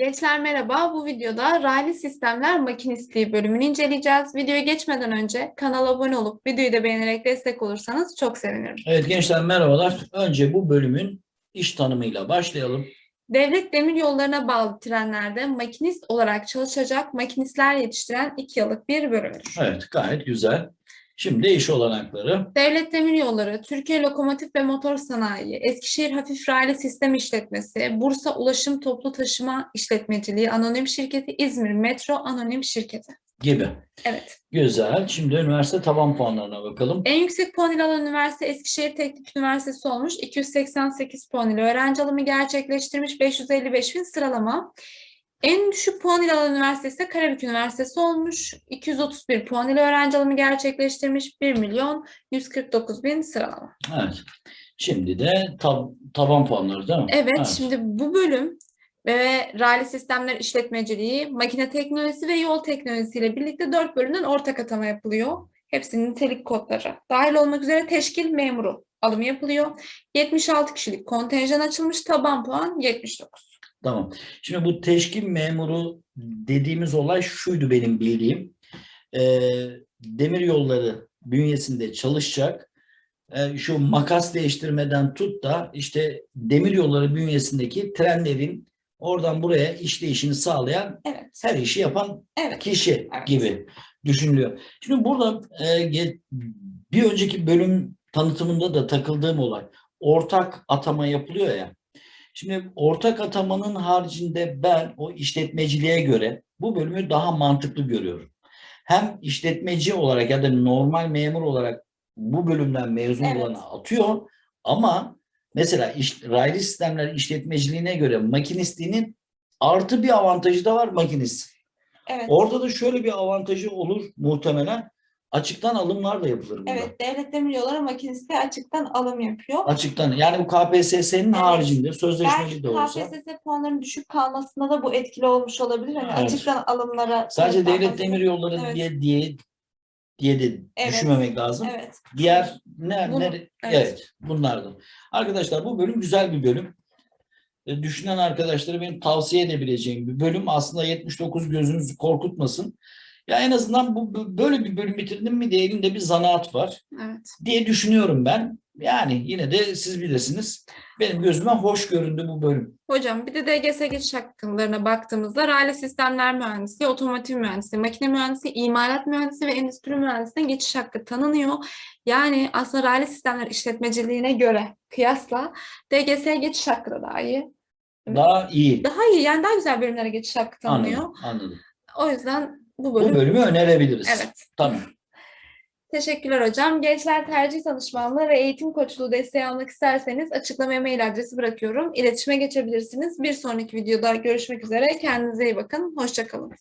Gençler merhaba. Bu videoda raylı sistemler makinistliği bölümünü inceleyeceğiz. Videoya geçmeden önce kanala abone olup videoyu da beğenerek destek olursanız çok sevinirim. Evet gençler merhabalar. Önce bu bölümün iş tanımıyla başlayalım. Devlet demir yollarına bağlı trenlerde makinist olarak çalışacak makinistler yetiştiren iki yıllık bir bölümdür. Evet gayet güzel. Şimdi iş olanakları. Devlet Demir Yolları, Türkiye Lokomotif ve Motor Sanayi, Eskişehir Hafif Raylı Sistem İşletmesi, Bursa Ulaşım Toplu Taşıma İşletmeciliği Anonim Şirketi, İzmir Metro Anonim Şirketi. gibi. Evet. Güzel. Şimdi üniversite taban puanlarına bakalım. En yüksek puan ile alan üniversite Eskişehir Teknik Üniversitesi olmuş. 288 puan ile öğrenci alımı gerçekleştirmiş. 555 bin sıralama. En düşük puan ile alan üniversitesi de Karabük Üniversitesi olmuş. 231 puan ile öğrenci alımı gerçekleştirmiş. 1 milyon 149 bin sıralama. Evet. Şimdi de tab- taban puanları değil mi? Evet, şimdi bu bölüm ve raylı sistemler işletmeciliği, makine teknolojisi ve yol teknolojisiyle birlikte dört bölümden ortak atama yapılıyor. Hepsinin nitelik kodları. Dahil olmak üzere teşkil memuru alımı yapılıyor. 76 kişilik kontenjan açılmış, taban puan 79. Tamam. Şimdi bu teşkil memuru dediğimiz olay şuydu benim bildiğim. Ee, demir yolları bünyesinde çalışacak. Ee, şu makas değiştirmeden tut da işte demir yolları bünyesindeki trenlerin oradan buraya işleyişini sağlayan Evet, her işi yapan evet, kişi Evet. gibi düşünülüyor. Şimdi burada e, bir önceki bölüm tanıtımında da takıldığım olay ortak atama yapılıyor ya. Şimdi ortak atamanın haricinde ben o işletmeciliğe göre bu bölümü daha mantıklı görüyorum. Hem işletmeci olarak ya da normal memur olarak bu bölümden mezun Evet. olanı atıyor ama mesela iş, raylı sistemler işletmeciliğine göre makinistliğinin artı bir avantajı da var makinist. evet. Orada da şöyle bir avantajı olur muhtemelen. Açıktan alımlar da yapılır burada. Evet, devlet demir yolları makiniste açıktan alım yapıyor. Açıktan yani bu KPSS'nin Evet. haricinde sözleşmeli de olsa. KPSS puanlarının düşük kalmasına da bu etkili olmuş olabilir. Hani Evet. açıktan alımlara Sadece devlet demir yolları Evet. diye diye diye de Evet. düşünmemek lazım. Evet. Diğer ne, Bunu- ne evet. evet. bunlardan. Arkadaşlar bu bölüm güzel bir bölüm. E, Düşünen arkadaşlara benim tavsiye edebileceğim bir bölüm. Aslında 79 gözünüzü korkutmasın. Ya en azından bu bu- böyle bir bölüm bitirdim mi diye elinde bir zanaat var Evet. diye düşünüyorum ben. Yani yine de siz bilirsiniz. Benim gözüme hoş göründü bu bölüm. Hocam bir de DGS geçiş hakkılarına baktığımızda raylı sistemler mühendisliği, otomotiv mühendisliği, makine mühendisliği, imalat mühendisliği ve endüstri mühendisliğine geçiş hakkı tanınıyor. Yani aslında raylı sistemler işletmeciliğine göre kıyasla DGS geçiş hakkı da daha iyi. Daha iyi. Daha iyi yani daha güzel bölümlere geçiş hakkı tanınıyor. Anladım. anladım. O yüzden bu Bu bölüm bölümü önerebiliriz. evet. Tamam. Teşekkürler hocam. Gençler tercih danışmanlığı ve eğitim koçluğu desteği almak isterseniz açıklamaya mail adresi bırakıyorum. İletişime geçebilirsiniz. Bir sonraki videoda görüşmek üzere. Kendinize iyi bakın. Hoşça kalın.